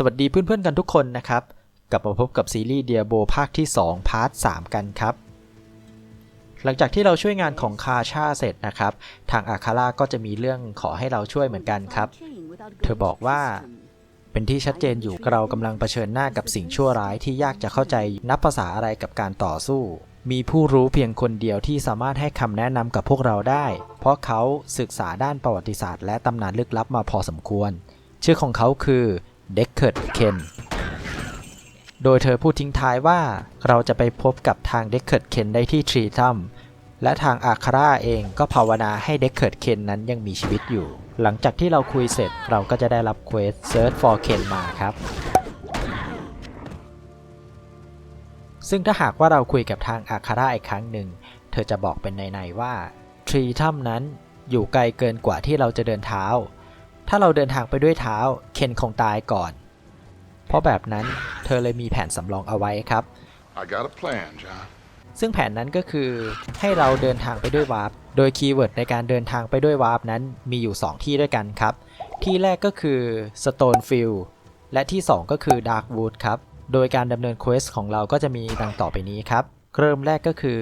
สวัสดีเพื่อนๆกันทุกคนนะครับ กลับมาพบกับซีรีส์เดียโบภาคที่ 2 พาร์ท 3 กันครับ หลังจากที่เราช่วยงานของคาชาเสร็จนะครับ ทางอาคาร่าก็จะมีเรื่องขอให้เราช่วยเหมือนกันครับ เธอบอกว่าเป็นที่ชัดเจนอยู่เรากำลังเผชิญหน้ากับสิ่งชั่วร้ายที่ยากจะเข้าใจนับภาษาอะไรกับการต่อสู้ มีผู้รู้เพียงคนเดียวที่สามารถให้คำแนะนำกับพวกเราได้ เพราะเขาศึกษาด้านประวัติศาสตร์และตำนานลึกลับมาพอสมควร ชื่อของเขาคือ เด็กเคิร์ดเคนโดยเธอพูดทิ้งท้ายว่าเราจะไปพบกับทางเด็กเคิร์ดเคนได้ที่ทรีทัมและทางอาคาร่าเองก็ภาวนาให้เด็กเคิร์ดเคนนั้นยังมีชีวิตอยู่ หลังจากที่เราคุยเสร็จเราก็จะได้รับเควส Search for Ken มาครับ ซึ่งถ้าหากว่าเราคุยกับทางอาคาร่าอีกครั้งหนึ่ง เธอจะบอกเป็นในๆว่าทรีทัมนั้นอยู่ไกลเกินกว่าที่เราจะเดินเท้า ถ้าเราเดินทางไปด้วยเท้า เคนคงตายก่อน เพราะแบบนั้นเธอเลยมีแผนสำรองเอาไว้ครับ I got a plan, John. ซึ่งแผนนั้นก็คือให้เราเดินทางไปด้วยวาร์ป โดยคีย์เวิร์ดในการเดินทางไปด้วยวาร์ปนั้นมีอยู่ 2 ที่ด้วยกันครับ ที่แรกก็คือ Stonefield และที่ 2 ก็คือ Darkwood ครับ โดยการดำเนินเควสของเราก็จะมีดังต่อไปนี้ครับ เริ่มแรกก็คือ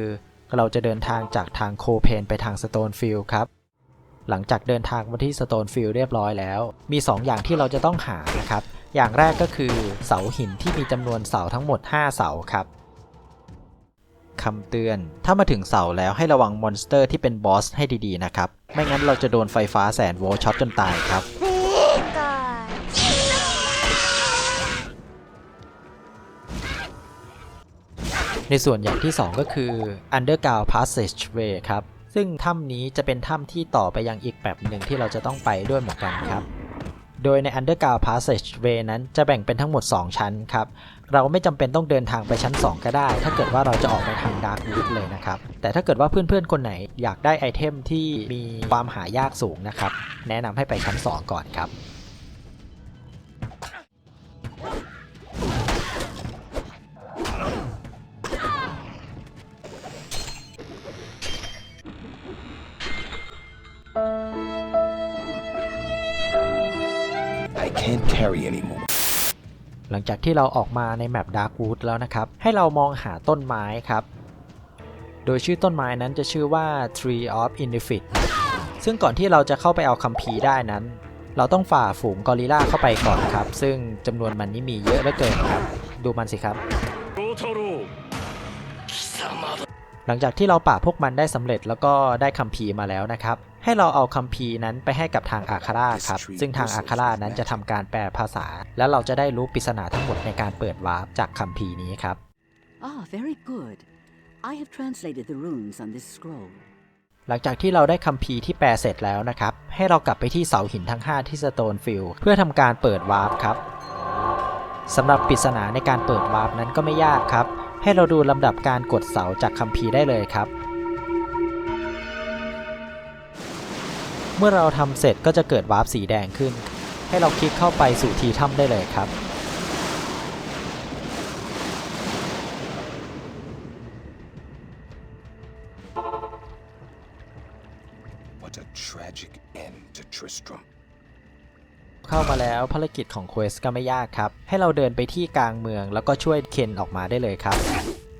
เราจะเดินทางจากทางโคเพนไปทาง Stonefield ครับ หลังจากเดินทางมาที่ Stonefield เรียบร้อยแล้ว มี 2 อย่างที่เราจะต้องหานะครับ อย่างแรกก็คือเสาหินที่มีจำนวนเสาทั้งหมด 5 เสาครับคำเตือน ถ้ามาถึงเสาแล้วให้ระวังมอนสเตอร์ที่เป็นบอสให้ดีๆนะครับ ไม่งั้นเราจะโดนไฟฟ้าแสนโวลต์ช็อตจนตายครับ ในส่วนอย่างที่ 2 ก็คือ Underground Passageway ครับ ซึ่งถ้ำนี้จะเป็นถ้ำที่ต่อไปยังอีกแบบหนึ่งที่เราจะต้องไปด้วยเหมือนกันครับ โดยใน Underground Passageway นั้นจะแบ่งเป็นทั้งหมด 2 ชั้นครับ เราไม่จำเป็นต้องเดินทางไปชั้น 2 ก็ได้ ถ้าเกิดว่าเราจะออกไปทางดาร์กวูดเลยนะครับ แต่ถ้าเกิดว่าเพื่อนๆ คนไหนอยากได้ไอเทมที่มีความหายากสูงนะครับ แนะนำให้ไปชั้น 2 ก่อนครับ carry anymore. หลังจากที่เราออกมาในแมป Darkwood แล้วนะครับ ให้เรามองหาต้นไม้ครับ โดยชื่อต้นไม้นั้นจะชื่อว่า Tree of Infinite ซึ่งก่อนที่เราจะเข้าไปเอาคัมภีร์ได้นั้น เราต้องฝ่าฝูงกอริลลาเข้าไปก่อนครับ ซึ่งจำนวนมันนี่มีเยอะเหลือเกินครับ ดูมันสิครับ หลังจากที่เราป่าพวกมันได้สำเร็จแล้วก็ได้คัมภีร์มาแล้วนะครับ ให้เราเอาคัมภีร์นั้นไปให้กับทางอาคาร่าครับ ซึ่งทางอาคาร่านั้นจะทำการแปลภาษา แล้วเราจะได้รู้ปริศนาทั้งหมดในการเปิดวาร์ปจากคัมภีร์นี้ครับ Ah, very good. I have translated the runes on this scroll. หลังจากที่เราได้คัมภีร์ที่แปลเสร็จแล้วนะครับ ให้เรากลับไปที่เสาหินทั้ง 5 ที่สโตนฟิลเพื่อทำการเปิดวาร์ปครับสำหรับปริศนาในการเปิดวาร์ปนั้นก็ไม่ยากครับ ให้เราดูลำดับการกดเสาจากคัมภีร์ได้เลยครับ เมื่อเราทำเสร็จก็จะเกิดวาร์ปสีแดงขึ้น ให้เราคลิกเข้าไปสู่ทีถ้ำได้เลยครับ What a tragic end to Tristram. เข้ามาแล้วภารกิจของเควสก็ไม่ยากครับ ให้เราเดินไปที่กลางเมืองแล้วก็ช่วยเคนออกมาได้เลยครับ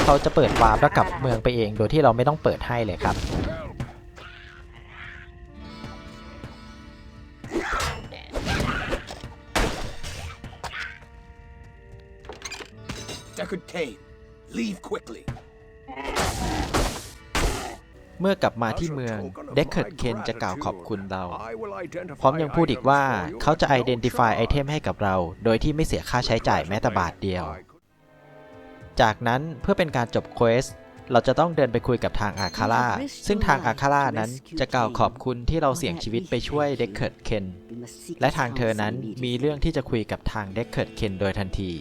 เขาจะเปิดวาร์ปแล้วกลับเมืองไปเองโดยที่เราไม่ต้องเปิดให้เลยครับ Deckard Cain, leave quickly. เมื่อกลับมาที่เมืองเดคเคิร์ดเคนจะกล่าวขอบคุณเรา พร้อมยังพูดอีกว่าเขาจะ identify ไอเทมให้กับเรา โดยที่ไม่เสียค่าใช้จ่ายแม้แต่บาทเดียว จากนั้นเพื่อเป็นการจบเควสเราจะต้องเดินไปคุยกับทางอาคาร่าซึ่งทางอาคาร่านั้นจะกล่าวขอบคุณที่เราเสี่ยงชีวิตไปช่วยเดคเคิร์ดเคน We must seek และ his ทางเธอ counsel นั้นมี immediately. เรื่องที่จะคุยกับทางเดคเคิร์ดเคนโดยทันที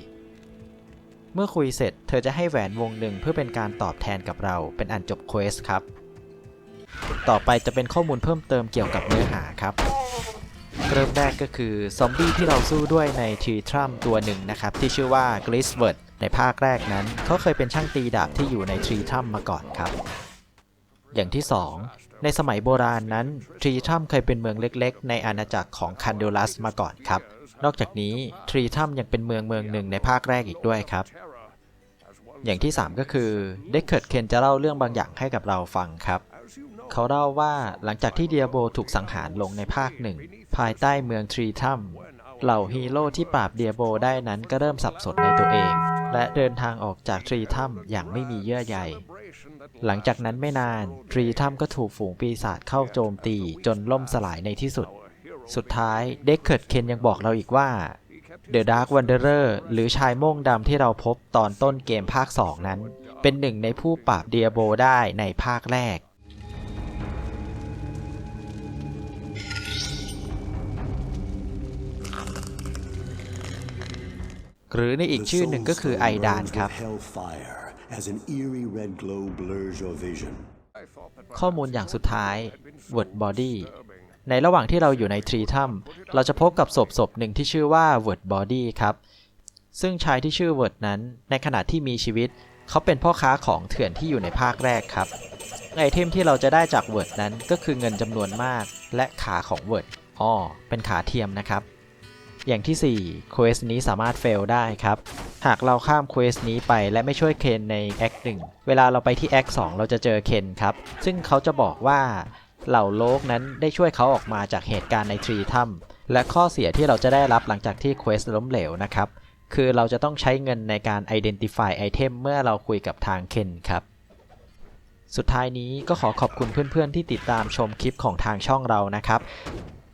เมื่อคุยเสร็จ เธอจะให้แหวนวงหนึ่งเพื่อเป็นการตอบแทนกับเรา เป็นอันจบเควสครับ ต่อไปจะเป็นข้อมูลเพิ่มเติมเกี่ยวกับเนื้อหาครับ เริ่มแรกก็คือซอมบี้ที่เราสู้ด้วยในทรีทรัมตัวหนึ่งนะครับ ที่ชื่อว่ากริสเวิร์ดในภาคแรกนั้น เขาเคยเป็นช่างตีดาบที่อยู่ในทรีทรัมมาก่อนครับ อย่างที่ 2 ในสมัยโบราณนั้นทรีทัมเคยเป็นเมืองเล็ก ๆ ในอาณาจักรของคันเดลัสมาก่อนครับ นอกจากนี้ทรีทัมยังเป็นเมืองเมืองหนึ่งในภาคแรกอีกด้วยครับ อย่างที่ 3 ก็คือเดคเคิร์ดเคนจะเล่าเรื่องบางอย่างให้กับเราฟังครับ เขาเล่าว่าหลังจากที่เดียโบถูกสังหารลงในภาคหนึ่งภายใต้เมืองทรีทัมเหล่าฮีโร่ที่ปราบเดียโบได้นั้นก็เริ่มสับสนในตัวเอง และเดินทางออกจากทรีทัมอย่างไม่มีเยื่อใยหลังจากนั้นไม่นาน ทรีทัมก็ถูกฝูงปีศาจเข้าโจมตีจนล่มสลายในที่สุด สุดท้ายเดคเคิร์ดเคนยังบอกเราอีกว่า The Dark Wanderer หรือชายโม่งดำที่เราพบตอนต้นเกมภาค 2 นั้น เป็นหนึ่งในผู้ปราบเดียโบได้ในภาคแรก หรือในอีกชื่อหนึ่งก็คือไอดานครับ ข้อมูลอย่างสุดท้าย Word Body ในระหว่างที่เราอยู่ในทรีทัมเราจะพบกับศพศพหนึ่งที่ชื่อว่า Word Body ครับ ซึ่งชายที่ชื่อ Word นั้น ในขณะที่มีชีวิต เขาเป็นพ่อค้าของเถื่อนที่อยู่ในภาคแรกครับ ไอเทมที่เราจะได้จาก Word นั้นก็คือเงินจำนวนมาก และขาของ Word อ๋อเป็นขาเทียมนะครับ อย่างที่4เควสนี้สามารถเฟลได้ครับ หากเราข้ามเควสนี้ไปและไม่ช่วยเคนในแอค1เวลาเราไปที่แอค2เราจะเจอเคนครับ ซึ่งเขาจะบอกว่า เหล่าโลกนั้นได้ช่วยเขาออกมาจากเหตุการณ์ในทรีถ้ำและข้อเสียที่เราจะได้รับหลังจากที่เควสล้มเหลวนะครับ คือเราจะต้องใช้เงินในการ Identify ไอเทมเมื่อเราคุยกับทางเคนครับ สุดท้ายนี้ก็ขอขอบคุณเพื่อนๆ ที่ติดตามชมคลิปของทางช่องเรานะครับ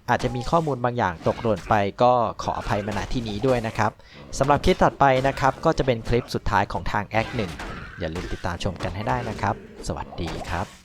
อาจจะมีข้อมูลบางอย่างตกหล่นไปก็ขออภัยมาณที่นี้ด้วยนะครับสำหรับคลิปถัดไปนะครับก็จะเป็นคลิปสุดท้ายของทางแอคหนึ่งอย่าลืมติดตามชมกันให้ได้นะครับ สวัสดีครับ